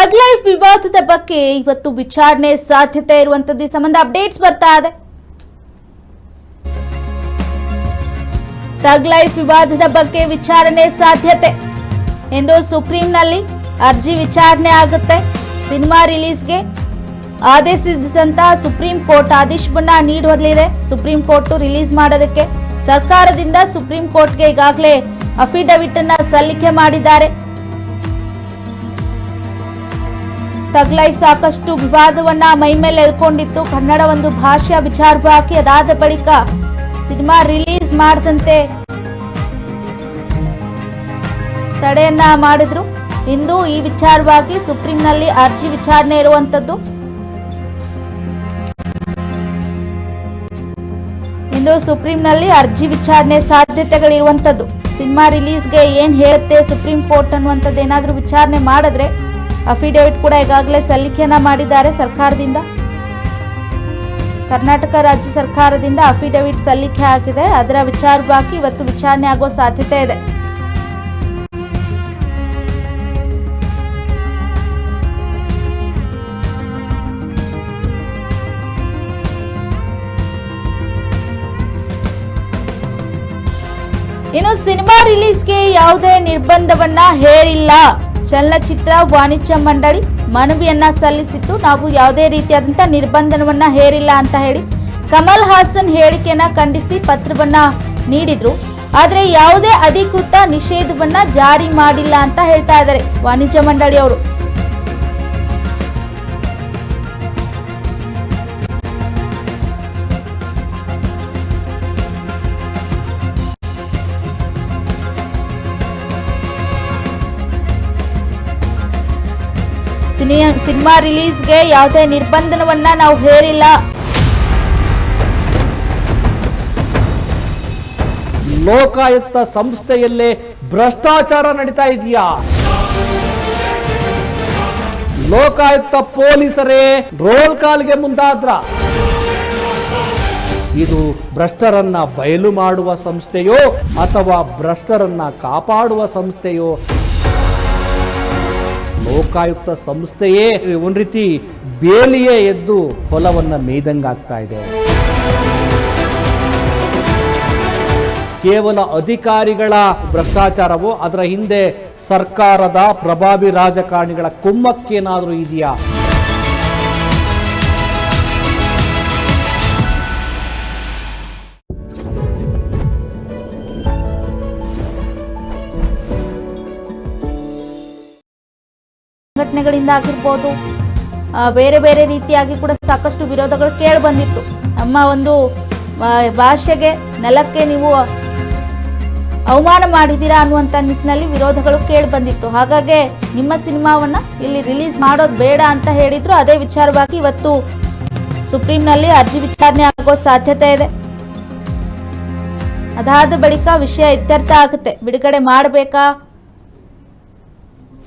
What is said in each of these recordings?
ತಗ್ life ವಿವಾದದ ಬಗ್ಗೆ ಇವತ್ತು ವಿಚಾರಣೆ ಸಾಧ್ಯತೆ ಇರುವಂತದ್ದು ಈ ಸಂಬಂಧ ಅಪ್ಡೇಟ್ಸ್ ಬರ್ತಾ ಇದೆ. ತಗ್ ಲೈಫ್ ವಿವಾದದ ಬಗ್ಗೆ ವಿಚಾರಣೆ ಸಾಧ್ಯತೆ. ಎಂದು ಸುಪ್ರೀಂನಲ್ಲಿ ಅರ್ಜಿ ವಿಚಾರಣೆ ಆಗುತ್ತೆ. ಸಿನಿಮಾ ರಿಲೀಸ್ಗೆ ಆದೇಶಿಸಿದಂತಹ ಸುಪ್ರೀಂ ಕೋರ್ಟ್ ಆದೇಶವನ್ನ ನೀಡಲಿದೆ ಸುಪ್ರೀಂ ಕೋರ್ಟ್ ರಿಲೀಸ್ ಮಾಡೋದಕ್ಕೆ ಸರ್ಕಾರದಿಂದ ಸುಪ್ರೀಂ ಕೋರ್ಟ್ಗೆ ಈಗಾಗಲೇ ಅಫಿಡವಿಟ್ ಅನ್ನ ಸಲ್ಲಿಕೆ ಮಾಡಿದ್ದಾರೆ. ತಗ್ ಲೈಫ್ ಸಾಕಷ್ಟು ವಿವಾದವನ್ನ ಮೈ ಮೇಲೆ ಎಳ್ಕೊಂಡಿತ್ತು. ಕನ್ನಡ ಒಂದು ಭಾಷೆಯ ವಿಚಾರವಾಗಿ ಅದಾದ ಬಳಿಕ ಸಿನಿಮಾ ರಿಲೀಸ್ ಮಾಡದಂತೆ ತಡೆಯನ್ನ ಮಾಡಿದ್ರು. ಇಂದು ಈ ವಿಚಾರವಾಗಿ ಸುಪ್ರೀಂನಲ್ಲಿ ಅರ್ಜಿ ವಿಚಾರಣೆ ಇರುವಂತದ್ದು. ಇಂದು ಸುಪ್ರೀಂನಲ್ಲಿ ಅರ್ಜಿ ವಿಚಾರಣೆ ಸಾಧ್ಯತೆಗಳಿರುವಂತದ್ದು. ಸಿನಿಮಾ ರಿಲೀಸ್ಗೆ ಏನ್ ಹೇಳುತ್ತೆ ಸುಪ್ರೀಂ ಕೋರ್ಟ್ ಅನ್ನುವಂಥದ್ದು ಏನಾದರೂ ವಿಚಾರಣೆ ಮಾಡಿದ್ರೆ ಅಫಿಡವಿಟ್ ಕೂಡ ಈಗಾಗಲೇ ಸಲ್ಲಿಕೆಯನ್ನ ಮಾಡಿದ್ದಾರೆ ಸರ್ಕಾರದಿಂದ. ಕರ್ನಾಟಕ ರಾಜ್ಯ ಸರ್ಕಾರದಿಂದ ಅಫಿಡೇವಿಟ್ ಸಲ್ಲಿಕೆ ಆಗಿದೆ. ಅದರ ವಿಚಾರವಾಗಿ ಇವತ್ತು ವಿಚಾರಣೆ ಆಗೋ ಸಾಧ್ಯತೆ ಇದೆ. ಇನ್ನು ಸಿನಿಮಾ ರಿಲೀಸ್ಗೆ ಯಾವುದೇ ನಿರ್ಬಂಧವನ್ನ ಹೇರಿಲ್ಲ. ಚಲನಚಿತ್ರ ವಾಣಿಜ್ಯ ಮಂಡಳಿ ಮನವಿಯನ್ನ ಸಲ್ಲಿಸಿತ್ತು. ನಾವು ಯಾವುದೇ ರೀತಿಯಾದಂತಹ ನಿರ್ಬಂಧನವನ್ನ ಹೇರಿಲ್ಲ ಅಂತ ಹೇಳಿ ಕಮಲ್ ಹಾಸನ್ ಹೇಳಿಕೆಯನ್ನ ಖಂಡಿಸಿ ಪತ್ರವನ್ನ ನೀಡಿದ್ರು. ಆದ್ರೆ ಯಾವುದೇ ಅಧಿಕೃತ ನಿಷೇಧವನ್ನ ಜಾರಿ ಮಾಡಿಲ್ಲ ಅಂತ ಹೇಳ್ತಾ ಇದ್ದಾರೆ ವಾಣಿಜ್ಯ ಮಂಡಳಿಯವರು. ಸಿನಿ- ಸಿನಿಮಾ ರಿಲೀಸ್ಗೆ ಯಾವುದೇ ನಿರ್ಬಂಧನವನ್ನ ನಾವು ಹೇರಿಲ್ಲ. ಲೋಕಾಯುಕ್ತ ಸಂಸ್ಥೆಯಲ್ಲೇ ಭ್ರಷ್ಟಾಚಾರ ನಡೀತಾ ಇದೆಯಾ? ಲೋಕಾಯುಕ್ತ ಪೊಲೀಸರೇ, ರೋಲ್ ಕಾಲ್ಗೆ ಮುಂದಾದ್ರ. ಇದು ಭ್ರಷ್ಟರನ್ನ ಬಯಲು ಮಾಡುವ ಸಂಸ್ಥೆಯೋ, ಅಥವಾ ಭ್ರಷ್ಟರನ್ನ ಕಾಪಾಡುವ ಸಂಸ್ಥೆಯೋ? ಲೋಕಾಯುಕ್ತ ಸಂಸ್ಥೆಯೇ ಒಂದು ರೀತಿ ಬೇಲಿಯೇ ಎದ್ದು ಹೊಲವನ್ನು ಮೇಯ್ದಂಗಾಗ್ತಾ ಇದೆ. ಕೇವಲ ಅಧಿಕಾರಿಗಳ ಭ್ರಷ್ಟಾಚಾರವೋ, ಅದರ ಹಿಂದೆ ಸರ್ಕಾರದ ಪ್ರಭಾವಿ ರಾಜಕಾರಣಿಗಳ ಕುಮ್ಮಕ್ಕೇನಾದರೂ ಇದೆಯಾ? ಸಂಘಟನೆಗಳಿಂದ ಆಗಿರ್ಬೋದು ಬೇರೆ ಬೇರೆ ರೀತಿಯಾಗಿ ಕೂಡ ಸಾಕಷ್ಟು ವಿರೋಧಗಳು ಕೇಳಿ ಬಂದಿತ್ತು. ನಮ್ಮ ಒಂದು ಭಾಷೆಗೆ ನೆಲಕ್ಕೆ ನೀವು ಅವಮಾನ ಮಾಡಿದ್ದೀರಾ ಅನ್ನುವಂಥ ನಿಟ್ಟಿನಲ್ಲಿ ವಿರೋಧಗಳು ಕೇಳಿ ಬಂದಿತ್ತು. ಹಾಗಾಗಿ ನಿಮ್ಮ ಸಿನಿಮಾವನ್ನು ಇಲ್ಲಿ ರಿಲೀಸ್ ಮಾಡೋದು ಬೇಡ ಅಂತ ಹೇಳಿದ್ರು. ಅದೇ ವಿಚಾರವಾಗಿ ಇವತ್ತು ಸುಪ್ರೀಂನಲ್ಲಿ ಅರ್ಜಿ ವಿಚಾರಣೆ ಆಗೋ ಸಾಧ್ಯತೆ ಇದೆ. ಅದಾದ ಬಳಿಕ ವಿಷಯ ಇತ್ಯರ್ಥ ಆಗುತ್ತೆ. ಬಿಡುಗಡೆ ಮಾಡಬೇಕಾ?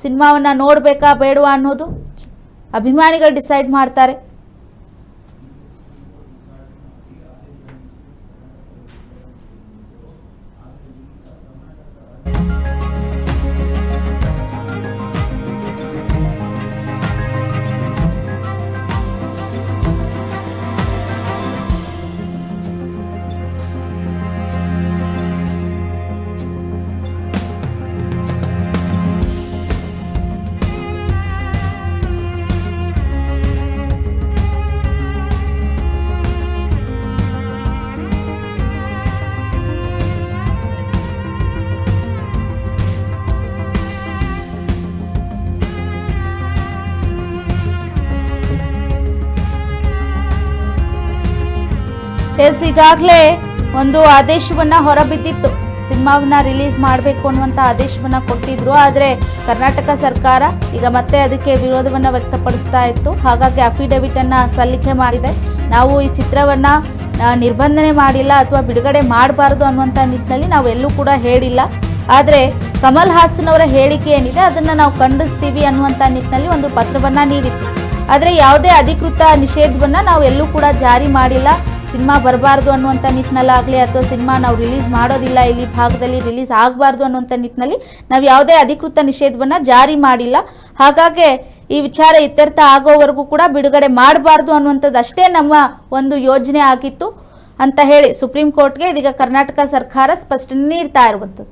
ಸಿನಿಮಾವನ್ನ ನೋಡಬೇಕಾ ಬೇಡವಾ ಅನ್ನೋದು ಅಭಿಮಾನಿಗಳು ಡಿಸೈಡ್ ಮಾಡ್ತಾರೆ. ಎಸ್ ಈಗಾಗಲೇ ಒಂದು ಆದೇಶವನ್ನ ಹೊರಬಿದ್ದಿತ್ತು. ಸಿನಿಮಾವನ್ನ ರಿಲೀಸ್ ಮಾಡಬೇಕು ಅನ್ನುವಂಥ ಆದೇಶವನ್ನ ಕೊಟ್ಟಿದ್ರು. ಆದರೆ ಕರ್ನಾಟಕ ಸರ್ಕಾರ ಈಗ ಮತ್ತೆ ಅದಕ್ಕೆ ವಿರೋಧವನ್ನ ವ್ಯಕ್ತಪಡಿಸ್ತಾ ಇತ್ತು. ಹಾಗಾಗಿ ಅಫಿಡವಿಟ್ ಅನ್ನ ಸಲ್ಲಿಕೆ ಮಾಡಿದೆ. ನಾವು ಈ ಚಿತ್ರವನ್ನ ನಿರ್ಬಂಧನೆ ಮಾಡಿಲ್ಲ ಅಥವಾ ಬಿಡುಗಡೆ ಮಾಡಬಾರದು ಅನ್ನುವಂಥ ನಿಟ್ಟಿನಲ್ಲಿ ನಾವು ಎಲ್ಲೂ ಕೂಡ ಹೇಳಿಲ್ಲ. ಆದರೆ ಕಮಲ್ ಹಾಸನ್ ಅವರ ಹೇಳಿಕೆ ಏನಿದೆ ಅದನ್ನ ನಾವು ಖಂಡಿಸ್ತೀವಿ ಅನ್ನುವಂಥ ನಿಟ್ಟಿನಲ್ಲಿ ಒಂದು ಪತ್ರವನ್ನ ನೀಡಿತ್ತು. ಆದರೆ ಯಾವುದೇ ಅಧಿಕೃತ ನಿಷೇಧವನ್ನ ನಾವು ಎಲ್ಲೂ ಕೂಡ ಜಾರಿ ಮಾಡಿಲ್ಲ. ಸಿನಿಮಾ ಬರಬಾರ್ದು ಅನ್ನುವಂಥ ನಿಟ್ಟಿನಲ್ಲಾಗಲಿ ಅಥವಾ ಸಿನಿಮಾ ನಾವು ರಿಲೀಸ್ ಮಾಡೋದಿಲ್ಲ, ಇಲ್ಲಿ ಭಾಗದಲ್ಲಿ ರಿಲೀಸ್ ಆಗಬಾರ್ದು ಅನ್ನುವಂಥ ನಿಟ್ಟಿನಲ್ಲಿ ನಾವು ಯಾವುದೇ ಅಧಿಕೃತ ನಿಷೇಧವನ್ನು ಜಾರಿ ಮಾಡಿಲ್ಲ. ಹಾಗಾಗಿ ಈ ವಿಚಾರ ಇತ್ಯರ್ಥ ಆಗೋವರೆಗೂ ಕೂಡ ಬಿಡುಗಡೆ ಮಾಡಬಾರ್ದು ಅನ್ನುವಂಥದ್ದು ಅಷ್ಟೇ ನಮ್ಮ ಒಂದು ಯೋಜನೆ ಆಗಿತ್ತು ಅಂತ ಹೇಳಿ ಸುಪ್ರೀಂ ಕೋರ್ಟ್ಗೆ ಇದೀಗ ಕರ್ನಾಟಕ ಸರ್ಕಾರ ಸ್ಪಷ್ಟನೆ ನೀಡ್ತಾ ಇರುವಂಥದ್ದು.